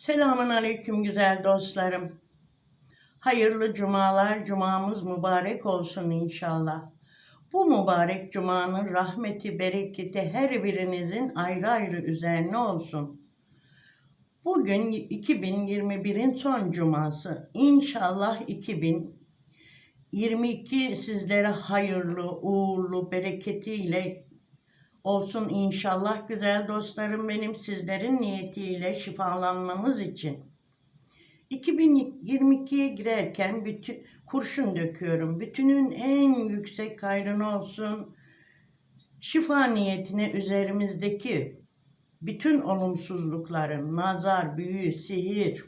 Selamun aleyküm güzel dostlarım. Hayırlı cumalar, cumamız mübarek olsun inşallah. Bu mübarek cumanın rahmeti, bereketi her birinizin ayrı ayrı üzerine olsun. Bugün 2021'in son cuması. İnşallah 2022 sizlere hayırlı, uğurlu, bereketiyle olsun inşallah güzel dostlarım benim sizlerin niyetiyle şifalanmanız için. 2022'ye girerken bütün kurşun döküyorum. Bütünün en yüksek hayrını olsun. Şifa niyetine üzerimizdeki bütün olumsuzlukların, nazar, büyü, sihir,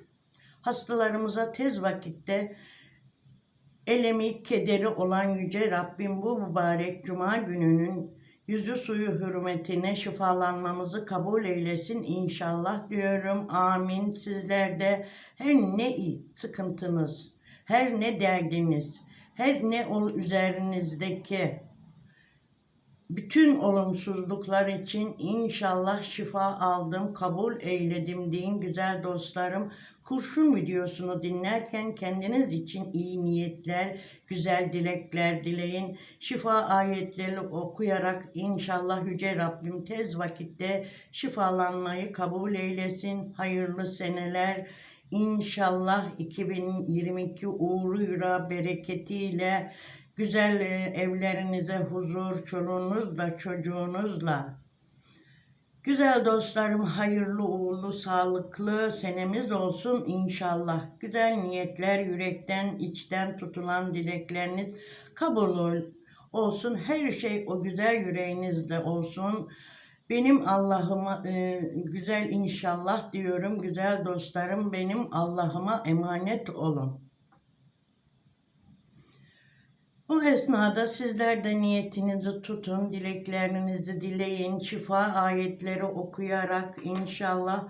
hastalarımıza tez vakitte elemi, kederi olan Yüce Rabbim bu mübarek Cuma gününün yüzü suyu hürmetine şifalanmamızı kabul eylesin inşallah diyorum. Amin. Sizler de her ne sıkıntınız, her ne derdiniz, her ne ol üzerinizdeki bütün olumsuzluklar için inşallah şifa aldım, kabul eyledim deyin güzel dostlarım. Kurşun videosunu dinlerken kendiniz için iyi niyetler, güzel dilekler dileyin. Şifa ayetleri okuyarak inşallah Yüce Rabbim tez vakitte şifalanmayı kabul eylesin. Hayırlı seneler. İnşallah 2022 uğruyla bereketiyle güzel e, evlerinize huzur, çoluğunuzla, çocuğunuzla. Güzel dostlarım hayırlı, uğurlu, sağlıklı senemiz olsun inşallah. Güzel niyetler, yürekten, içten tutulan dilekleriniz kabul olsun. Her şey o güzel yüreğinizde olsun. Benim Allah'ıma e, güzel inşallah diyorum. Güzel dostlarım benim Allah'ıma emanet olun. Bu esnada sizler de niyetinizi tutun, dileklerinizi dileyin, şifa ayetleri okuyarak inşallah.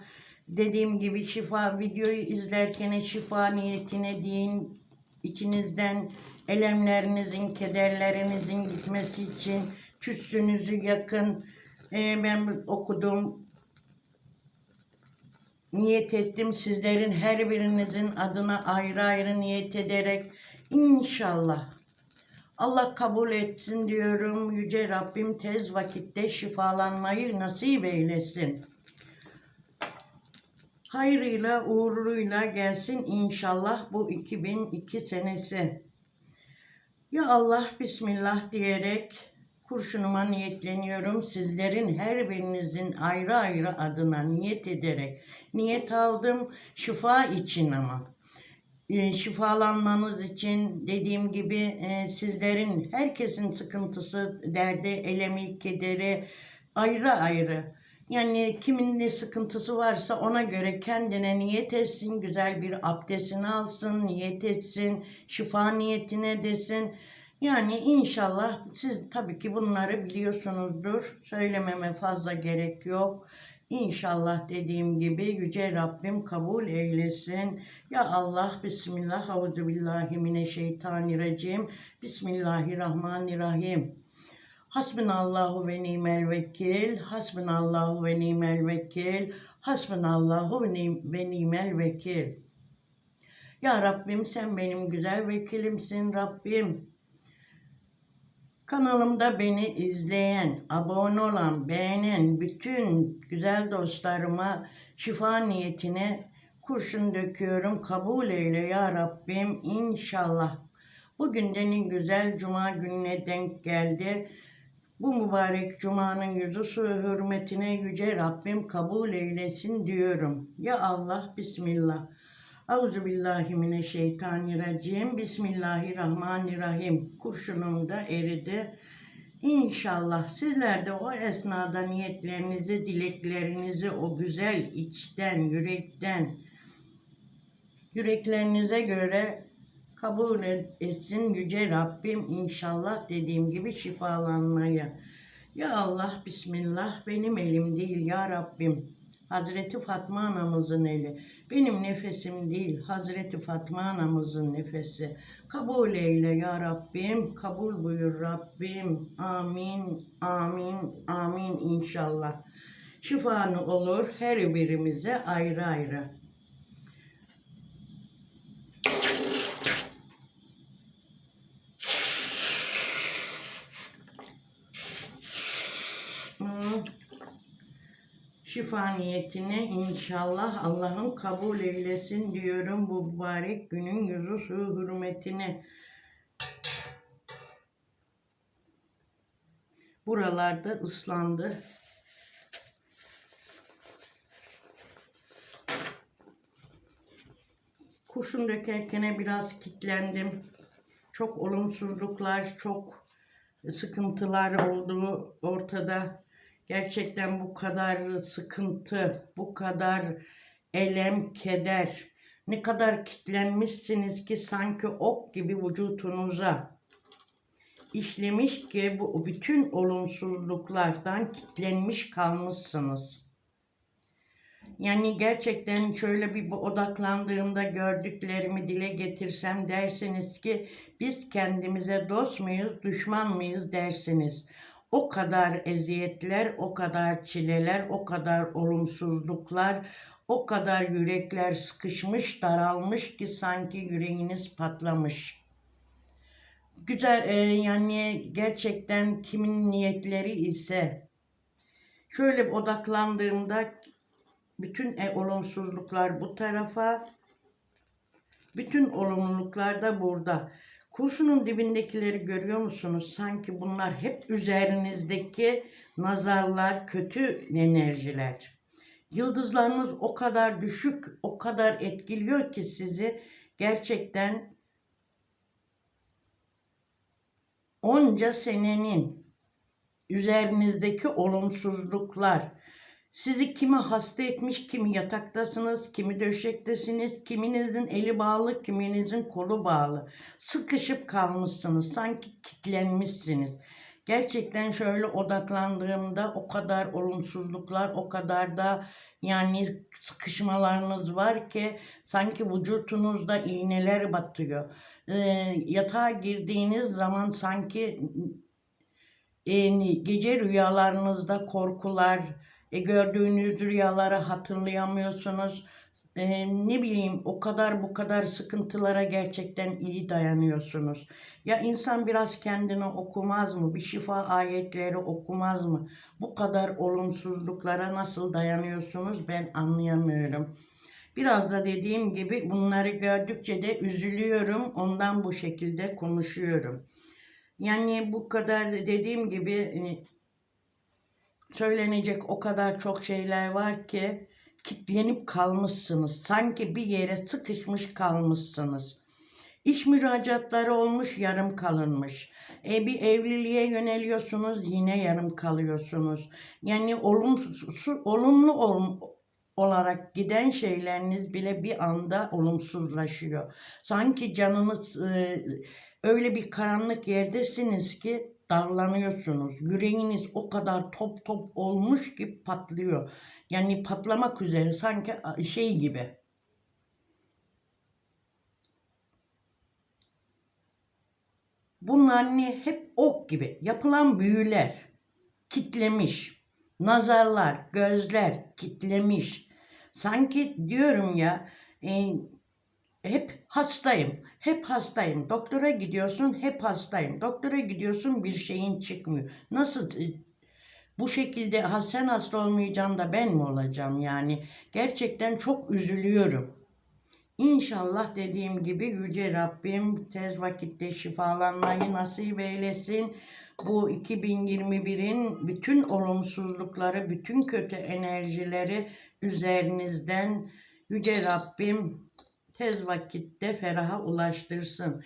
Dediğim gibi şifa videoyu izlerken şifa niyetine deyin. İçinizden elemlerinizin, kederlerinizin gitmesi için tütsünüzü yakın. Ee, ben okudum, niyet ettim sizlerin her birinizin adına ayrı ayrı niyet ederek. İnşallah Allah kabul etsin diyorum. Yüce Rabbim tez vakitte şifalanmayı nasip eylesin. Hayrıyla, uğurluyla gelsin inşallah bu 2002 senesi. Ya Allah Bismillah diyerek kurşunuma niyetleniyorum. Sizlerin her birinizin ayrı ayrı adına niyet ederek niyet aldım şifa için ama şifalanmanız için dediğim gibi e, sizlerin herkesin sıkıntısı, derdi, elemi, kederi ayrı ayrı. Yani kimin ne sıkıntısı varsa ona göre kendine niyet etsin, güzel bir abdestini alsın, niyet etsin, şifa niyetine desin. Yani inşallah siz tabii ki bunları biliyorsunuzdur. Söylememe fazla gerek yok. İnşallah dediğim gibi Yüce Rabbim kabul eylesin. Ya Allah Bismillah Euzubillahimineşşeytanirracim. Bismillahirrahmanirrahim. Hasbunallahu ve nimel vekil. Hasbunallahu ve nimel vekil. Hasbunallahu ve nim- ve nimel vekil. Ya Rabbim sen benim güzel vekilimsin Rabbim. Kanalımda beni izleyen, abone olan, beğenen bütün güzel dostlarıma şifa niyetine kurşun döküyorum. Kabul eyle ya Rabbim inşallah. Bugün de güzel cuma gününe denk geldi. Bu mübarek cumanın yüzü su hürmetine yüce Rabbim kabul eylesin diyorum. Ya Allah Bismillah. Auzu billahi mineşşeytanirracim. Bismillahirrahmanirrahim. Kurşunum da eridi. İnşallah sizler de o esnada niyetlerinizi, dileklerinizi o güzel içten, yürekten, yüreklerinize göre kabul etsin Yüce Rabbim inşallah dediğim gibi şifalanmaya. Ya Allah Bismillah benim elim değil ya Rabbim. Hazreti Fatma anamızın eli. Benim nefesim değil, Hazreti Fatma anamızın nefesi. Kabul eyle ya Rabbim, kabul buyur Rabbim. Amin, amin, amin inşallah. Şifanı olur her birimize ayrı ayrı. Şifa niyetine inşallah Allah'ım kabul eylesin diyorum bu mübarek günün yüzü su hürmetine. Buralarda ıslandı. Kurşun dökerken biraz kilitlendim. Çok olumsuzluklar, çok sıkıntılar olduğu ortada. Gerçekten bu kadar sıkıntı, bu kadar elem, keder, ne kadar kitlenmişsiniz ki sanki ok gibi vücudunuza işlemiş ki bu bütün olumsuzluklardan kitlenmiş kalmışsınız. Yani gerçekten şöyle bir odaklandığımda gördüklerimi dile getirsem dersiniz ki biz kendimize dost muyuz, düşman mıyız dersiniz. O kadar eziyetler, o kadar çileler, o kadar olumsuzluklar, o kadar yürekler sıkışmış, daralmış ki sanki yüreğiniz patlamış. Güzel e, yani gerçekten kimin niyetleri ise şöyle odaklandığımda bütün e, olumsuzluklar bu tarafa, bütün olumluluklar da burada. Kurşunun dibindekileri görüyor musunuz? Sanki bunlar hep üzerinizdeki nazarlar, kötü enerjiler. Yıldızlarınız o kadar düşük, o kadar etkiliyor ki sizi gerçekten onca senenin üzerinizdeki olumsuzluklar, sizi kimi hasta etmiş, kimi yataktasınız, kimi döşektesiniz, kiminizin eli bağlı, kiminizin kolu bağlı. Sıkışıp kalmışsınız, sanki kitlenmişsiniz. Gerçekten şöyle odaklandığımda o kadar olumsuzluklar, o kadar da yani sıkışmalarınız var ki sanki vücutunuzda iğneler batıyor. Ee, yatağa girdiğiniz zaman sanki e, gece rüyalarınızda korkular, e, gördüğünüz rüyaları hatırlayamıyorsunuz. E, ne bileyim o kadar bu kadar sıkıntılara gerçekten iyi dayanıyorsunuz. Ya insan biraz kendini okumaz mı? Bir şifa ayetleri okumaz mı? Bu kadar olumsuzluklara nasıl dayanıyorsunuz ben anlayamıyorum. Biraz da dediğim gibi bunları gördükçe de üzülüyorum. Ondan bu şekilde konuşuyorum. Yani bu kadar dediğim gibi e, söylenecek o kadar çok şeyler var ki kitlenip kalmışsınız. Sanki bir yere sıkışmış kalmışsınız. İş müracaatları olmuş yarım kalınmış. E bir evliliğe yöneliyorsunuz yine yarım kalıyorsunuz. Yani olumsuz, olumlu ol, olarak giden şeyleriniz bile bir anda olumsuzlaşıyor. Sanki canınız e, öyle bir karanlık yerdesiniz ki darlanıyorsunuz. Yüreğiniz o kadar top top olmuş ki patlıyor. Yani patlamak üzere sanki şey gibi. Bunlar ne? Hep ok gibi. Yapılan büyüler. Kitlemiş. Nazarlar, gözler kitlemiş. Sanki diyorum ya e, hep hastayım. Hep hastayım. Doktora gidiyorsun hep hastayım. Doktora gidiyorsun bir şeyin çıkmıyor. Nasıl e, bu şekilde ha sen hasta olmayacaksın da ben mi olacağım yani? Gerçekten çok üzülüyorum. İnşallah dediğim gibi Yüce Rabbim tez vakitte şifalanmayı nasip eylesin. Bu 2021'in bütün olumsuzlukları, bütün kötü enerjileri üzerinizden Yüce Rabbim tez vakitte feraha ulaştırsın.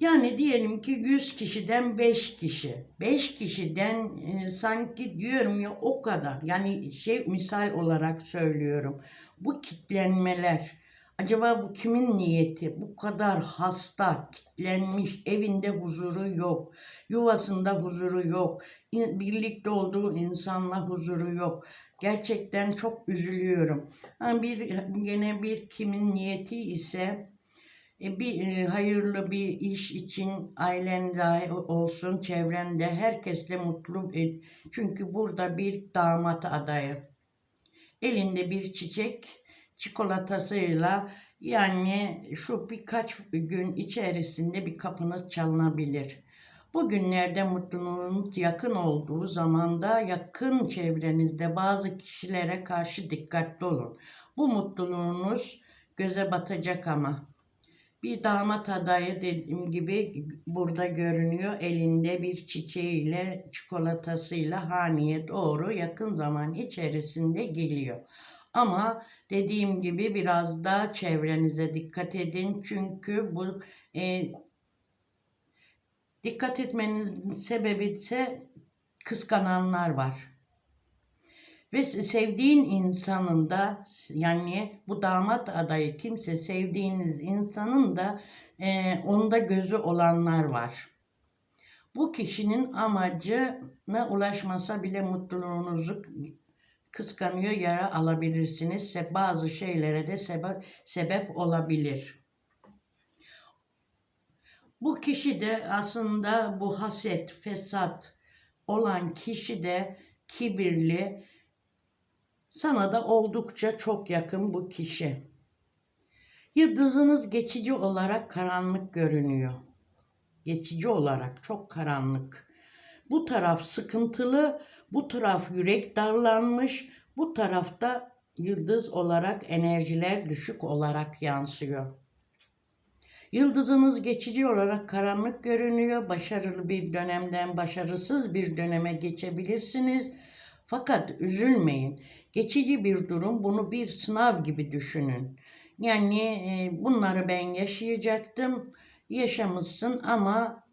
Yani diyelim ki 100 kişiden 5 kişi. 5 kişiden e, sanki diyorum ya o kadar. Yani şey misal olarak söylüyorum. Bu kitlenmeler acaba bu kimin niyeti? Bu kadar hasta, kitlenmiş, evinde huzuru yok. Yuvasında huzuru yok. Birlikte olduğu insanla huzuru yok. Gerçekten çok üzülüyorum. Yani bir gene bir kimin niyeti ise e, bir e, hayırlı bir iş için ailende olsun, çevrende herkesle mutlu et. Çünkü burada bir damat adayı. Elinde bir çiçek, çikolatasıyla Yani şu birkaç gün içerisinde bir kapınız çalınabilir. Bugünlerde mutluluğunuz yakın olduğu zamanda yakın çevrenizde bazı kişilere karşı dikkatli olun. Bu mutluluğunuz göze batacak ama. Bir damat adayı dediğim gibi burada görünüyor. Elinde bir çiçeğiyle, çikolatasıyla haneye doğru yakın zaman içerisinde geliyor. Ama dediğim gibi biraz da çevrenize dikkat edin. Çünkü bu e, dikkat etmenizin sebebi ise kıskananlar var. Ve sevdiğin insanın da yani bu damat adayı kimse sevdiğiniz insanın da e, onda gözü olanlar var. Bu kişinin amacına ulaşmasa bile mutluluğunuzu kıskanıyor, yara alabilirsiniz. Bazı şeylere de sebep, sebep olabilir. Bu kişi de aslında bu haset, fesat olan kişi de kibirli, sana da oldukça çok yakın bu kişi. Yıldızınız geçici olarak karanlık görünüyor. Geçici olarak çok karanlık. Bu taraf sıkıntılı, bu taraf yürek darlanmış, bu tarafta yıldız olarak enerjiler düşük olarak yansıyor. Yıldızınız geçici olarak karanlık görünüyor. Başarılı bir dönemden başarısız bir döneme geçebilirsiniz. Fakat üzülmeyin. Geçici bir durum. Bunu bir sınav gibi düşünün. Yani e, bunları ben yaşayacaktım. Yaşamışsın ama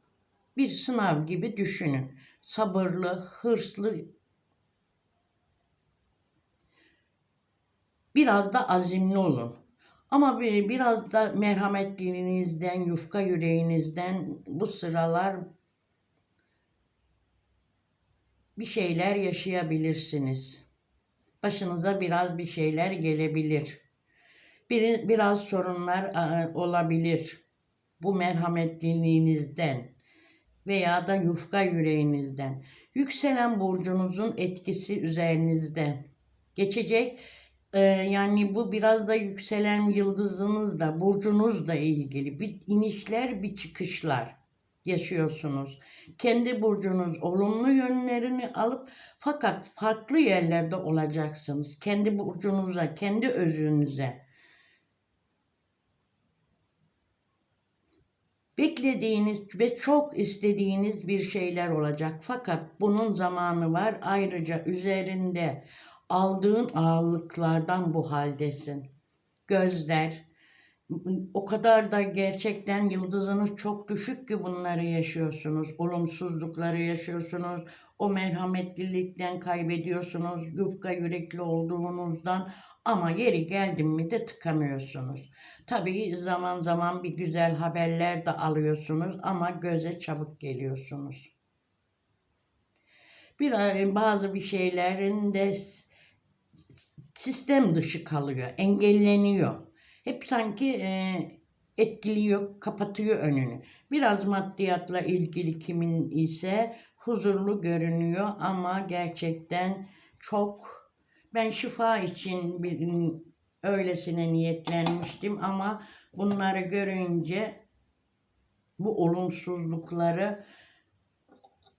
bir sınav gibi düşünün. Sabırlı, hırslı, biraz da azimli olun. Ama bir- biraz da merhametliliğinizden, yufka yüreğinizden bu sıralar bir şeyler yaşayabilirsiniz. Başınıza biraz bir şeyler gelebilir. Bir, biraz sorunlar a, olabilir. Bu merhametliliğinizden veya da yufka yüreğinizden. Yükselen burcunuzun etkisi üzerinizde. Geçecek ee, yani bu biraz da yükselen yıldızınızla, burcunuzla ilgili bir inişler, bir çıkışlar yaşıyorsunuz. Kendi burcunuz olumlu yönlerini alıp fakat farklı yerlerde olacaksınız. Kendi burcunuza, kendi özünüze. Beklediğiniz ve çok istediğiniz bir şeyler olacak. Fakat bunun zamanı var. Ayrıca üzerinde aldığın ağırlıklardan bu haldesin. Gözler, o kadar da gerçekten yıldızınız çok düşük ki bunları yaşıyorsunuz. Olumsuzlukları yaşıyorsunuz. O merhametlilikten kaybediyorsunuz. Yufka yürekli olduğunuzdan ama yeri geldi mi de tıkanıyorsunuz. Tabii zaman zaman bir güzel haberler de alıyorsunuz ama göze çabuk geliyorsunuz. Bir bazı bir şeylerin de sistem dışı kalıyor, engelleniyor. Hep sanki e, etkiliyor, kapatıyor önünü. Biraz maddiyatla ilgili kimin ise huzurlu görünüyor ama gerçekten çok ben şifa için bir öylesine niyetlenmiştim ama bunları görünce bu olumsuzlukları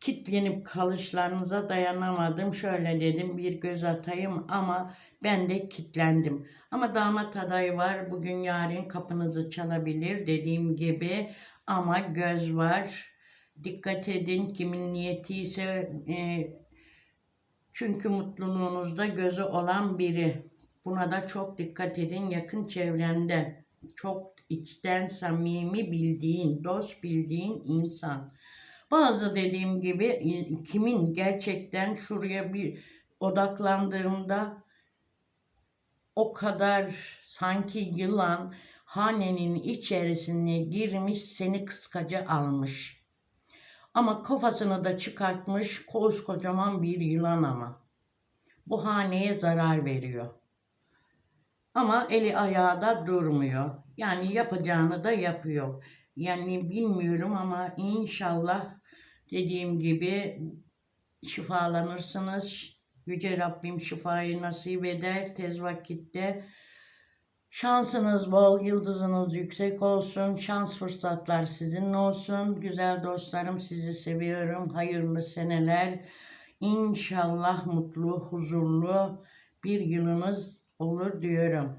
kitlenip kalışlarınıza dayanamadım. Şöyle dedim bir göz atayım ama ben de kitlendim. Ama damat adayı var. Bugün yarın kapınızı çalabilir dediğim gibi. Ama göz var. Dikkat edin kimin niyeti ise e, çünkü mutluluğunuzda gözü olan biri. Buna da çok dikkat edin yakın çevrende. Çok içten samimi bildiğin, dost bildiğin insan. Bazı dediğim gibi e, kimin gerçekten şuraya bir odaklandığımda o kadar sanki yılan hanenin içerisine girmiş seni kıskaca almış. Ama kafasını da çıkartmış koskocaman bir yılan ama. Bu haneye zarar veriyor. Ama eli ayağı da durmuyor. Yani yapacağını da yapıyor. Yani bilmiyorum ama inşallah dediğim gibi şifalanırsınız. Yüce Rabbim şifayı nasip eder tez vakitte. Şansınız bol, yıldızınız yüksek olsun. Şans fırsatlar sizinle olsun. Güzel dostlarım sizi seviyorum. Hayırlı seneler. İnşallah mutlu, huzurlu bir yılınız olur diyorum.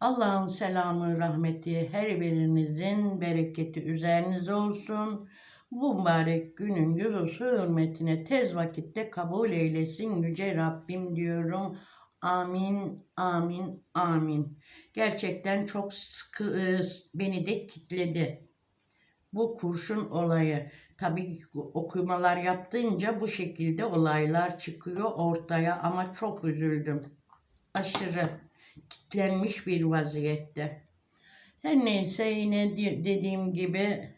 Allah'ın selamı, rahmeti her birinizin bereketi üzerinize olsun. Bu mübarek günün yürüsü hürmetine tez vakitte kabul eylesin Yüce Rabbim diyorum. Amin, amin, amin. Gerçekten çok sıkı, e, beni de kitledi. Bu kurşun olayı. Tabii okumalar yaptığınca bu şekilde olaylar çıkıyor ortaya ama çok üzüldüm. Aşırı kitlenmiş bir vaziyette. Her neyse yine de- dediğim gibi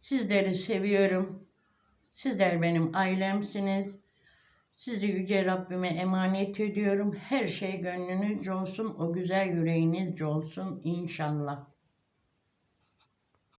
sizleri seviyorum. Sizler benim ailemsiniz. Sizi Yüce Rabbime emanet ediyorum. Her şey gönlünüzce olsun. O güzel yüreğinizce olsun inşallah.